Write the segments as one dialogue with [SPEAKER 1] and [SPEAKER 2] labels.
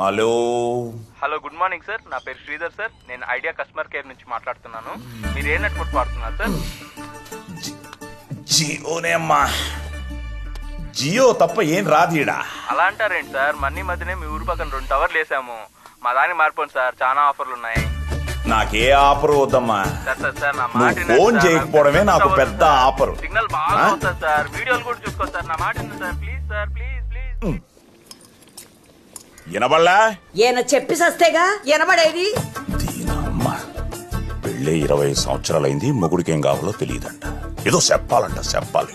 [SPEAKER 1] Hello.
[SPEAKER 2] Hello good morning sir. నా పేరు Sridhar sir. నేను ఐడియా కస్టమర్ కేర్ నుంచి మాట్లాడుతున్నాను. మీరు ఏ నెట్వర్క్ వాడుతున్నారు సార్?
[SPEAKER 1] జియోనే అమ్మా. జియో తప్ప ఏం రాదీడా
[SPEAKER 2] అలా అంటారేంటి సార్? మన్నీ మధ్యనే మీ ఊరు పక్కన రెండు టవర్లు వేసాము. మా దానికి మారిపోండి సార్. చాలా ఆఫర్లు ఉన్నాయి.
[SPEAKER 1] నాకే ఆఫర్ వద్దమ్మా. నువ్వు ఫోన్. చేయకపోవడమే
[SPEAKER 2] నాకు
[SPEAKER 1] పెద్ద. ఆఫరు.
[SPEAKER 2] సిగ్నల్ బాగా సార్. వీడియోలు కూడా చూసుకోవచ్చు సార్. నా మాట sir please sir please please.
[SPEAKER 1] వినబడలా?
[SPEAKER 3] ఈయన చెప్పి సస్తేగా? ఎనబడేది
[SPEAKER 1] దీనమ్మ పెళ్ళే ఇరవై సంవత్సరాలైంది మొగుడికి కావాలో తెలియదంట. ఏదో చెప్పాలంట చెప్పాలి.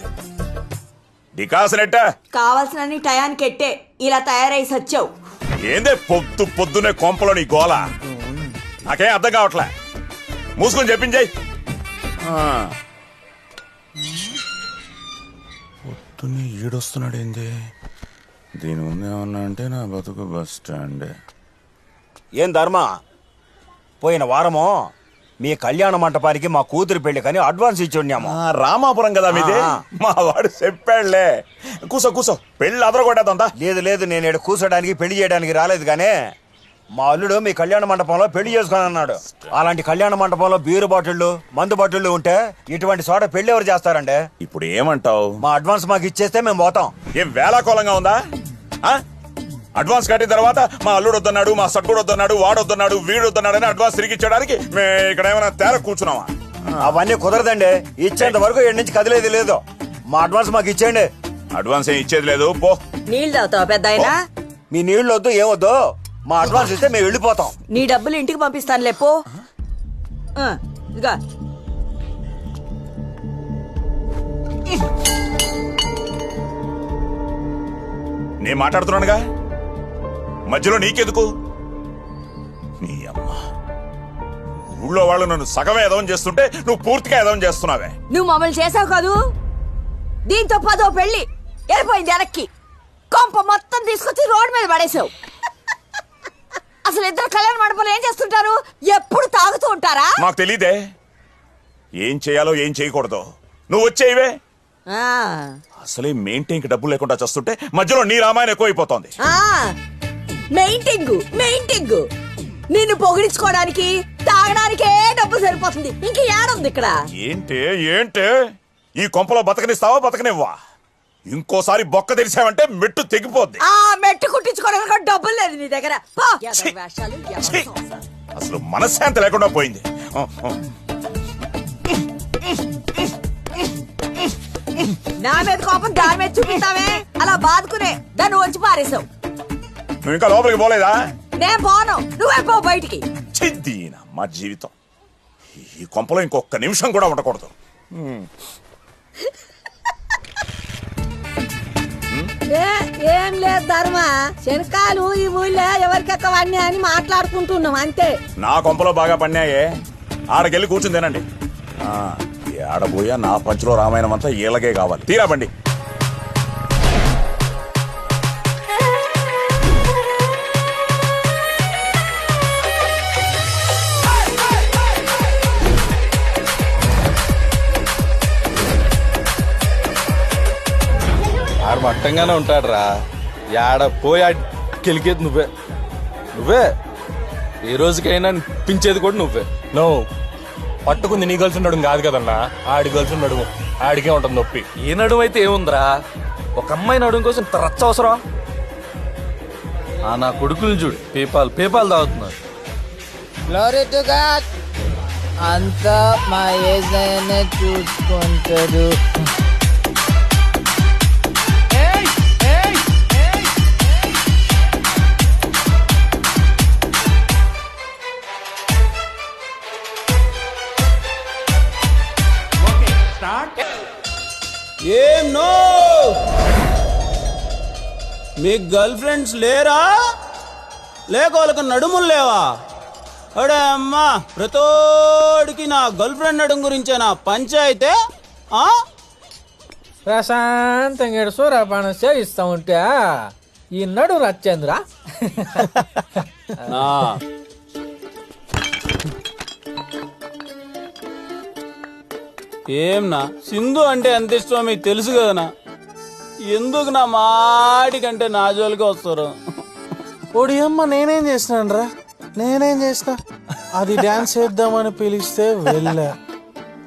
[SPEAKER 1] డికాసనెట్ట?
[SPEAKER 3] కావాల్సినన్ని టయానికి ఎట్టే. ఇలా తయారై సచ్చావు.
[SPEAKER 1] ఏందే పొద్దు పొద్దునే కొంపలో నీ గోల? నాకేం అర్థం కావట్లే. మూసుకొని చెప్పించాయి. పొద్దున్నే ఈడొస్తున్నాడు ఏంది దీని ముందు ఏమన్నా అంటే నా బతుకు బస్ స్టాండ్.
[SPEAKER 4] ఏం ధర్మ? పోయిన వారము మీ కళ్యాణ మంటపానికి మా కూతురు పెళ్ళి కానీ అడ్వాన్స్ ఇచ్చి ఉన్నాము
[SPEAKER 1] రామాపురం కదా మీది. మా వాడు చెప్పాడులే. కూసో కూసో పెళ్ళి అదరగొట్టేద్దా
[SPEAKER 4] లేదు లేదు నేను ఇక్కడ కూర్చోడానికి పెళ్ళి చేయడానికి రాలేదు కానీ మా అల్లుడు మీ కళ్యాణ మండపంలో పెళ్ళి చేసుకొని అన్నాడు అలాంటి కళ్యాణ మండపంలో బీరు బాటిళ్ళు మందు బాటిళ్ళు ఉంటే ఇటువంటి చోట పెళ్ళి ఎవరు చేస్తారండి?
[SPEAKER 1] ఇప్పుడు ఏమంటావు?
[SPEAKER 4] మా అడ్వాన్స్ మాకు ఇచ్చేస్తే మేము పోతాం.
[SPEAKER 1] ఏం వేలాకోలంగా ఉందా? ఆ? అడ్వాన్స్ కట్టిన తర్వాత మా అల్లుడు వద్దన్నాడు మా సట్టుడు వద్దన్నాడు వాడు వద్దన్నాడు వీడు వద్దన్నాడు అని అడ్వాన్స్ తిరిగి ఇచ్చడానికి మేము ఇక్కడ ఏమైనా తేర కూర్చున్నావా
[SPEAKER 4] అవన్నీ కుదరదండి. ఇచ్చేంత వరకు ఇక్కడి నుంచి కదిలేదు లేదు. మా అడ్వాన్స్ మాకు ఇచ్చేయండి.
[SPEAKER 1] అడ్వాన్స్ ఏం ఇచ్చేది లేదు పో.
[SPEAKER 3] నీళ్ళు తాగుతావా పెద్ద
[SPEAKER 4] మీ నీళ్ళు వద్దు ఏమొద్దు మా అడ్వాన్స్ ఇస్తే మేము వెళ్ళిపోతాం.
[SPEAKER 3] నీ డబ్బులు ఇంటికి పంపిస్తాను లేపో ఇదిగా.
[SPEAKER 1] నేను మాట్లాడుతున్నానుగా? మధ్యలో నీకెందుకు? నీ అమ్మ. ఊళ్ళో వాళ్ళు నన్ను సగమే ఎదవం చేస్తుంటే నువ్వు పూర్తిగా ఎదవం చేస్తున్నావే.
[SPEAKER 3] నువ్వు మమ్మల్ని చేసావు కాదు? దీంతో పదో పెళ్ళి. వెళ్ళిపోయింది వెనక్కి. కొంప మొత్తం తీసుకొచ్చి రోడ్డు మీద పడేసావు. అసలు ఇద్దరు కళ్యాణ మండపంలో ఏం చేస్తుంటారు? ఎప్పుడు తాగుతూ ఉంటారా?
[SPEAKER 1] మాకు తెలియదే ఏం చేయాలో ఏం చేయకూడదు. నువ్వు వచ్చేయివే.
[SPEAKER 3] ఆ,
[SPEAKER 1] అసలే మెయింటైన్కి డబ్బు లేకుండా చేస్తుంటే మధ్యలో నీ రామాయణం ఎక్కువైపోతోంది.
[SPEAKER 3] ఆ, మెయింటింగ్ మెయింటింగ్ నిన్ను పొగిడించుకోవడానికి తాగడానికే డబ్బు సరిపోతుంది. ఇంక ఏడుంది ఇక్కడ.
[SPEAKER 1] ఏంటే ఏంటే? ఈ కొంపలో బతకనిస్తావా బతకనివ్వా? ఇంకోసారి బొక్క తెరిచావంటే మెట్టు తెగిపోద్ది.
[SPEAKER 3] ఆ మెట్టు కుట్టించుకోవడానికి డబ్బులు లేదు నీ దగ్గర. పో. వేషాలు,
[SPEAKER 1] ఛీ! అసలు మనశ్శాంతి లేకుండా పోయింది. ఆ, ఆ.
[SPEAKER 3] నా మీద కోపం దాని మీద చూపిస్తావే? అలా బాదుకునే. దాన్ని వచ్చి పారేసావు.
[SPEAKER 1] నువ్వు ఇంకా లోపలికి పోలేదా?
[SPEAKER 3] నేను పోను. నువ్వే పో బయటికి.
[SPEAKER 1] చిద్దీన మా జీవితం. ఈ కొంపలో ఇంకొక నిమిషం కూడా ఉండకూడదు.
[SPEAKER 3] ఏ, ఏం లేదు ధర్మ. శనకాలు ఈ ఊళ్ళో ఎవరికెక్కవన్నీ అని మాట్లాడుకుంటున్నాం అంతే.
[SPEAKER 1] నా కొంపలో బాగా పన్నాయే. ఆడకెళ్ళి కూర్చుని తినండి. ఆడబోయా నా పంచులో రామాయణం అంతా ఈలగే కావాలి. తీరా బండి.
[SPEAKER 5] ఆడు మట్టంగానే ఉంటాడు రా యాడ పోయి ఆడి గెలికేది నువ్వే. నువ్వే? ఏ రోజుకైనా పించేది కూడా నువ్వే.
[SPEAKER 6] నో. పట్టుకుంది నీ గర్ల్స్ ఉండడం కాదు కదన్నా. ఆడి గర్ల్స్ ఉండడం. ఆడికే ఉంటుంది నొప్పి.
[SPEAKER 5] ఏ నడుము అయితే ఏముందిరా? ఒక అమ్మాయి నడుము కోసం రచ్చ అవసరం? ఆ నా కొడుకులు చూడు. పేపాల్ పేపాల్ తాగుతున్నారు
[SPEAKER 7] టు గాడ్ అంతా మా ఏజైనా చూసుకుంటాడు.
[SPEAKER 8] ఏం నో! మీకు గర్ల్ ఫ్రెండ్స్ లేరా? లేక వాళ్ళకి నడుములు లేవా? అడే అమ్మా ప్రతోడికి నా గర్ల్ ఫ్రెండ్ నడుము గురించే నా పంచాయితే ఆ?
[SPEAKER 7] ప్రశాంతంగా ఈడ సూర్యపానం సేవిస్తా ఉంటే ఈ నడు రచ్చేంద్ర?
[SPEAKER 8] నా ఏం నా సింధు అంటే ఎంత ఇష్టమో మీకు తెలుసు కదనా? ఎందుకు నా మాటికంటే నా జోలికి వస్తారు?
[SPEAKER 9] ఒడియమ్మ నేనేం చేసినాను రా నేనేం చేసిన అది డాన్స్ చేద్దామని పిలిస్తే వెళ్ళా.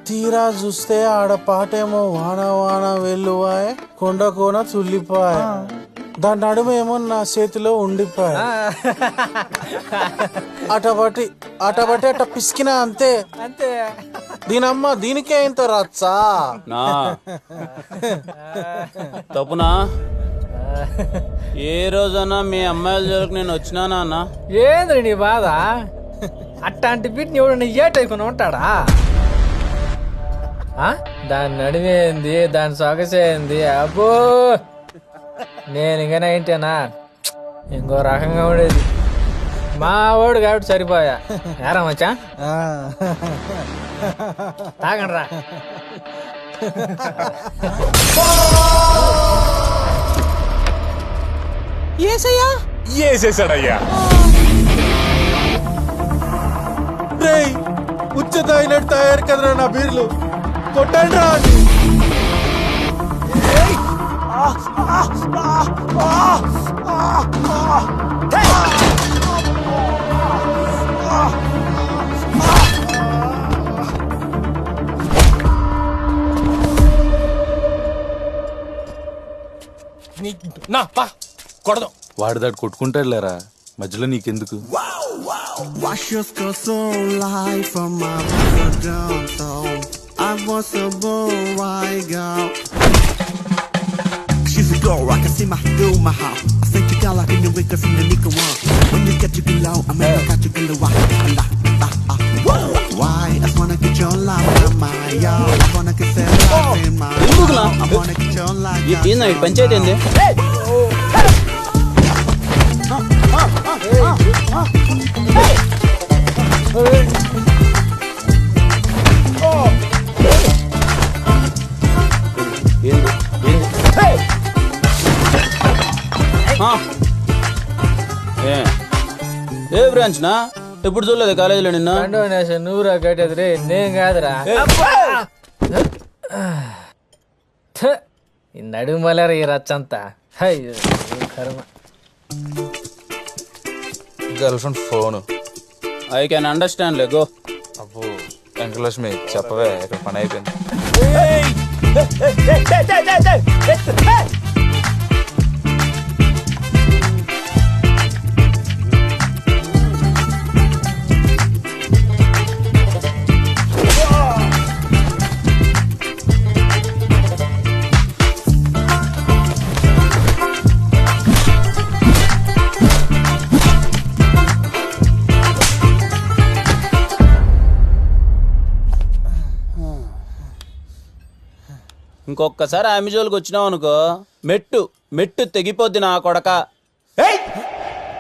[SPEAKER 9] తీరా చూస్తే ఆడ పాటేమో వాన వాన వెళ్ళువాయ్ కొండ కోన చుల్లిపోయా దాని నడుమేమో నా చేతిలో ఉండిపోయా అటబట్టి అటబట్టి అట పిసికినా అంతే.
[SPEAKER 7] అంతే.
[SPEAKER 9] దీనమ్మ దీనికే ఇంత రచ్చా?
[SPEAKER 8] నా. తప్పునా? ఏ రోజన్నా మీ అమ్మాయిల జోలికి నేను వచ్చినానా అన్న
[SPEAKER 7] ఏంద్రి నీ బాధ? అట్టాంటి బిడ్ని ఎవడన్నా ఏటైకుని ఉంటాడా? ఆ? దాని నడిమేంది దాని సొగసేంది అబ్బో! నేను ఇంకా ఏంటేనా? ఇంకో రకంగా ఉండేది. మా వాడు కాబట్టి సరిపోయా. ఏరా మచ్చా? తాగండి రా
[SPEAKER 9] తాగినట్టు తయారు కదరా నా బీర్లు. కొట్టండి రా
[SPEAKER 6] నా పా. కొడదు.
[SPEAKER 5] దాడు కొట్టుకుంటాడు లేరా మధ్యలో నీకెందుకు?
[SPEAKER 10] Oh, I was a boy, I got go I can see my through my house Asante kala imeweka zimenikwa Wenyesha tukilao ameweka tukilewa Allah ah ah Why I wanna get your love my yo. I wanna get your love in my I wanna get your
[SPEAKER 8] love ఏ ఏ branch నా ఎప్పుడు చూడలేదు కాలేజీలో నిన్న
[SPEAKER 7] donation నువ్వురా కట్టేది రే నేను కాదురా థ, ఈ నడుమలరా ఈ రచ్చంతా అయ్యో కర్మ
[SPEAKER 5] girl friend phone
[SPEAKER 8] I can understand లే గో
[SPEAKER 5] అబ్బో వెంకటలక్ష్మి చెప్పవే ఇక్కడ పని అయిపోయింది
[SPEAKER 8] ఇంకొకసారి ఆమె జోలికి వచ్చినావు అనుకో మెట్టు మెట్టు తెగిపోద్ది నా కొడక.
[SPEAKER 4] ఏయ్!